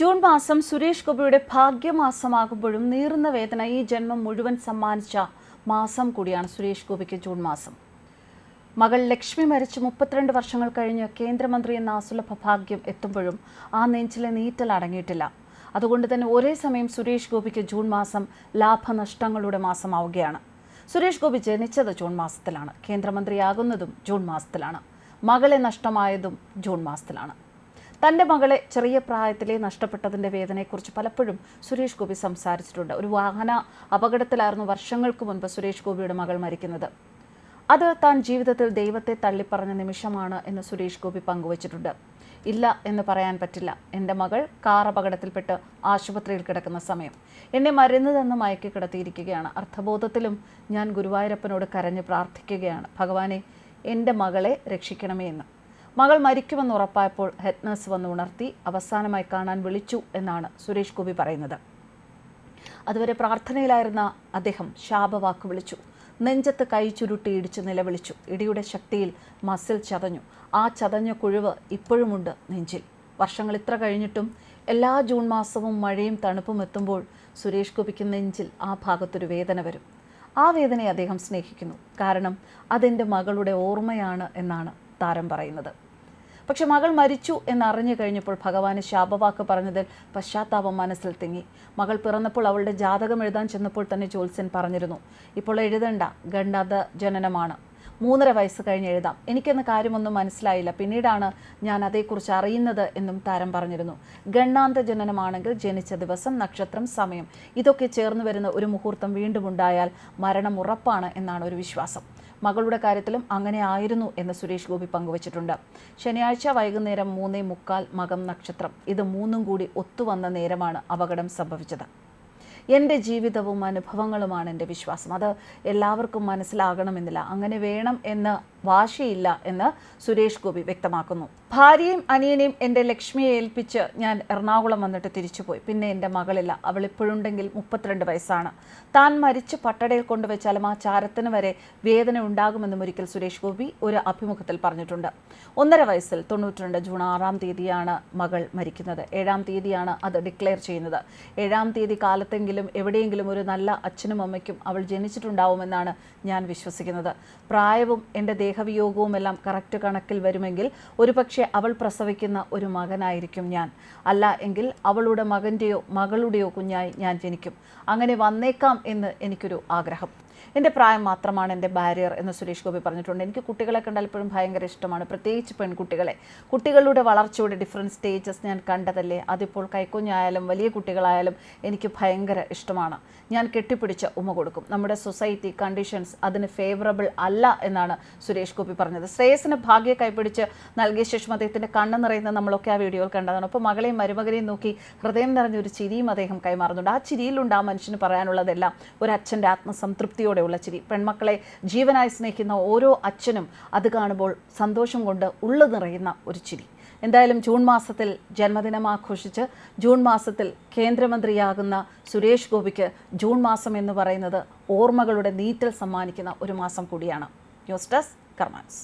June മാസം സുരേഷ് ഗോപിയുടെ ഭാഗ്യമാസമാകുമ്പോഴും നീറുന്ന വേദന ഈ ജന്മം മുഴുവൻ സമ്മാനിച്ച മാസം കൂടിയാണ് സുരേഷ് ഗോപിക്ക് ജൂൺ മാസം. മകൾ ലക്ഷ്മി മരിച്ച് മുപ്പത്തിരണ്ട് വർഷങ്ങൾ കഴിഞ്ഞ് കേന്ദ്രമന്ത്രി എന്ന അസുലഭ ഭാഗ്യം എത്തുമ്പോഴും ആ നെഞ്ചിലെ നീറ്റൽ അടങ്ങിയിട്ടില്ല. അതുകൊണ്ട് തന്നെ ഒരേ സമയം സുരേഷ് ഗോപിക്ക് ജൂൺ മാസം ലാഭനഷ്ടങ്ങളുടെ മാസമാവുകയാണ്. സുരേഷ് ഗോപി ജനിച്ചത് ജൂൺ മാസത്തിലാണ്. കേന്ദ്രമന്ത്രിയാകുന്നതും ജൂൺ മാസത്തിലാണ്. മകളെ നഷ്ടമായതും ജൂൺ മാസത്തിലാണ്. തന്റെ മകളെ ചെറിയ പ്രായത്തിലെ നഷ്ടപ്പെട്ടതിന്റെ വേദനയെക്കുറിച്ച് പലപ്പോഴും സുരേഷ് ഗോപി സംസാരിച്ചിട്ടുണ്ട്. ഒരു വാഹന അപകടത്തിലായിരുന്നു വർഷങ്ങൾക്ക് മുൻപ് സുരേഷ് ഗോപിയുടെ മകൾ മരിക്കുന്നത്. അത് താൻ ജീവിതത്തിൽ ദൈവത്തെ തള്ളിപ്പറഞ്ഞ നിമിഷമാണ് എന്ന് സുരേഷ് ഗോപി പങ്കുവച്ചിട്ടുണ്ട്. ഇല്ല എന്ന് പറയാൻ പറ്റില്ല. എന്റെ മകൾ കാർ അപകടത്തിൽപ്പെട്ട് ആശുപത്രിയിൽ കിടക്കുന്ന സമയം. എന്നെ മരുന്ന് തന്ന് മയക്കി കിടത്തിയിരിക്കുകയാണ്. അർത്ഥബോധത്തിലും ഞാൻ ഗുരുവായൂരപ്പനോട് കരഞ്ഞ് പ്രാർത്ഥിക്കുകയാണ്. ഭഗവാനെ എന്റെ മകളെ രക്ഷിക്കണമേ എന്ന്. മകൾ മരിക്കുമെന്ന് ഉറപ്പായപ്പോൾ ഹെഡ് നഴ്സ് വന്ന് ഉണർത്തി അവസാനമായി കാണാൻ വിളിച്ചു എന്നാണ് സുരേഷ് ഗോപി പറയുന്നത്. അതുവരെ പ്രാർത്ഥനയിലായിരുന്ന അദ്ദേഹം ശാപവാക്ക് വിളിച്ചു. നെഞ്ചത്ത് കൈ ചുരുട്ടി ഇടിച്ച് നിലവിളിച്ചു. ഇടിയുടെ ശക്തിയിൽ മസിൽ ചതഞ്ഞു. ആ ചതഞ്ഞ കുഴിവ് ഇപ്പോഴുമുണ്ട് നെഞ്ചിൽ. വർഷങ്ങൾ ഇത്ര കഴിഞ്ഞിട്ടും എല്ലാ ജൂൺ മാസവും മഴയും തണുപ്പും എത്തുമ്പോൾ സുരേഷ് ഗോപിക്ക് നെഞ്ചിൽ ആ ഭാഗത്തൊരു വേദന വരും. ആ വേദനയെ അദ്ദേഹം സ്നേഹിക്കുന്നു. കാരണം അതെന്റെ മകളുടെ ഓർമ്മയാണ് എന്നാണ് താരം പറയുന്നത്. പക്ഷെ മകൾ മരിച്ചു എന്നറിഞ്ഞു കഴിഞ്ഞപ്പോൾ ഭഗവാന് ശാപവാക്ക് പറഞ്ഞതിൽ പശ്ചാത്താപം മനസ്സിൽ തിങ്ങി. മകൾ പിറന്നപ്പോൾ അവളുടെ ജാതകം എഴുതാൻ ചെന്നപ്പോൾ തന്നെ ജ്യോത്സ്യൻ പറഞ്ഞിരുന്നു ഇപ്പോൾ എഴുതണ്ട ഗണ്ഡാത ജനനമാണ്. മൂന്നര വയസ്സ് കഴിഞ്ഞ് എഴുതാം. എനിക്കെന്ന കാര്യമൊന്നും മനസ്സിലായില്ല. പിന്നീടാണ് ഞാൻ അതേക്കുറിച്ച് അറിയുന്നത് എന്നും താരം പറഞ്ഞിരുന്നു. ഗണ്ണാന്ത ജനനമാണെങ്കിൽ ജനിച്ച ദിവസം നക്ഷത്രം സമയം ഇതൊക്കെ ചേർന്ന് വരുന്ന ഒരു മുഹൂർത്തം വീണ്ടും ഉണ്ടായാൽ മരണം ഉറപ്പാണ് എന്നാണ് ഒരു വിശ്വാസം. മകളുടെ കാര്യത്തിലും അങ്ങനെ ആയിരുന്നു എന്ന് സുരേഷ് ഗോപി പങ്കുവച്ചിട്ടുണ്ട്. ശനിയാഴ്ച വൈകുന്നേരം മൂന്നേ മുക്കാൽ മകം നക്ഷത്രം. ഇത് മൂന്നും കൂടി ഒത്തുവന്ന നേരമാണ് അപകടം സംഭവിച്ചത്. എന്റെ ജീവിതവും അനുഭവങ്ങളുമാണ് എന്റെ വിശ്വാസം. അത് എല്ലാവർക്കും മനസ്സിലാകണമെന്നില്ല. അങ്ങനെ വേണം എന്ന് വാശിയില്ല എന്ന് സുരേഷ് ഗോപി വ്യക്തമാക്കുന്നു. ഭാര്യയും അനിയനെയും എന്റെ ലക്ഷ്മിയെ ഏൽപ്പിച്ച് ഞാൻ എറണാകുളം വന്നിട്ട് തിരിച്ചുപോയി. പിന്നെ എന്റെ മകളില്ല. അവൾ ഇപ്പോഴുണ്ടെങ്കിൽ മുപ്പത്തിരണ്ട് വയസ്സാണ്. താൻ മരിച്ച് പട്ടടയിൽ കൊണ്ടുവച്ചാലും ആ ചാരത്തിന് വരെ വേദന ഉണ്ടാകുമെന്നും ഒരിക്കൽ സുരേഷ് ഗോപി ഒരു അഭിമുഖത്തിൽ പറഞ്ഞിട്ടുണ്ട്. ഒന്നര വയസ്സിൽ തൊണ്ണൂറ്റിരണ്ട് ജൂൺ ആറാം തീയതിയാണ് മകൾ മരിക്കുന്നത്. ഏഴാം തീയതിയാണ് അത് ഡിക്ലെയർ ചെയ്യുന്നത്. ഏഴാം തീയതി കാലത്തെങ്കിലും എവിടെയെങ്കിലും ഒരു നല്ല അച്ഛനും അമ്മയ്ക്കും അവൾ ജനിച്ചിട്ടുണ്ടാവുമെന്നാണ് ഞാൻ വിശ്വസിക്കുന്നത്. പ്രായവും എന്റെ ദേഹവിയോഗവും എല്ലാം കറക്റ്റ് കണക്കിൽ വരുമെങ്കിൽ ഒരുപക്ഷെ അവൾ പ്രസവിക്കുന്ന ഒരു മകനായിരിക്കും ഞാൻ. അല്ല എങ്കിൽ അവളുടെ മകന്റെയോ മകളുടെയോ കുഞ്ഞായി ഞാൻ ജനിക്കും. അങ്ങനെ വന്നേക്കാം എന്ന് എനിക്കൊരു ആഗ്രഹം. എന്റെ പ്രായം മാത്രമാണ് എന്റെ ബാരിയർ എന്ന് സുരേഷ് ഗോപി പറഞ്ഞിട്ടുണ്ട്. എനിക്ക് കുട്ടികളെ കണ്ടാൽ എപ്പോഴും ഭയങ്കര ഇഷ്ടമാണ്. പ്രത്യേകിച്ച് പെൺകുട്ടികളെ. കുട്ടികളുടെ വളർച്ചയുടെ ഡിഫറെന്റ് സ്റ്റേജസ് ഞാൻ കണ്ടതല്ലേ? അതിപ്പോൾ കൈക്കുഞ്ഞായാലും വലിയ കുട്ടികളായാലും എനിക്ക് ഭയങ്കര ഇഷ്ടമാണ്. ഞാൻ കെട്ടിപ്പിടിച്ച ഉമ്മ കൊടുക്കും. നമ്മുടെ സൊസൈറ്റി കണ്ടീഷൻസ് അതിന് ഫേവറബിൾ അല്ല എന്നാണ് സുരേഷ് ഗോപി പറഞ്ഞത്. ശ്രേയസിന് ഭാഗ്യ കൈപിടിച്ച് നൽകിയ ശേഷം അദ്ദേഹത്തിന്റെ കണ്ണ് നിറയുന്ന നമ്മളൊക്കെ ആ വീഡിയോയിൽ കണ്ടതാണ്. അപ്പോൾ മകളെയും മരുമകനെയും നോക്കി ഹൃദയം നിറഞ്ഞൊരു ചിരിയും അദ്ദേഹം കൈമാറുന്നുണ്ട്. ആ ചിരിയിലുണ്ട് ആ മനുഷ്യന് പറയാനുള്ളതെല്ലാം. ഒരു അച്ഛന്റെ ആത്മസംതൃപ്തിയോടെയുള്ള ചിരി. പെൺമക്കളെ ജീവനായി സ്നേഹിക്കുന്ന ഓരോ അച്ഛനും അത് കാണുമ്പോൾ സന്തോഷം കൊണ്ട് ഉള്ളു നിറയുന്ന ഒരു ചിരി. എന്തായാലും ജൂൺ മാസത്തിൽ ജന്മദിനം ആഘോഷിച്ച് ജൂൺ മാസത്തിൽ കേന്ദ്രമന്ത്രിയാകുന്ന സുരേഷ് ഗോപിക്ക് ജൂൺ മാസം എന്ന് പറയുന്നത് ഓർമ്മകളുടെ നീറ്റൽ സമ്മാനിക്കുന്ന ഒരു മാസം കൂടിയാണ്. News desk കർമാൻസ്.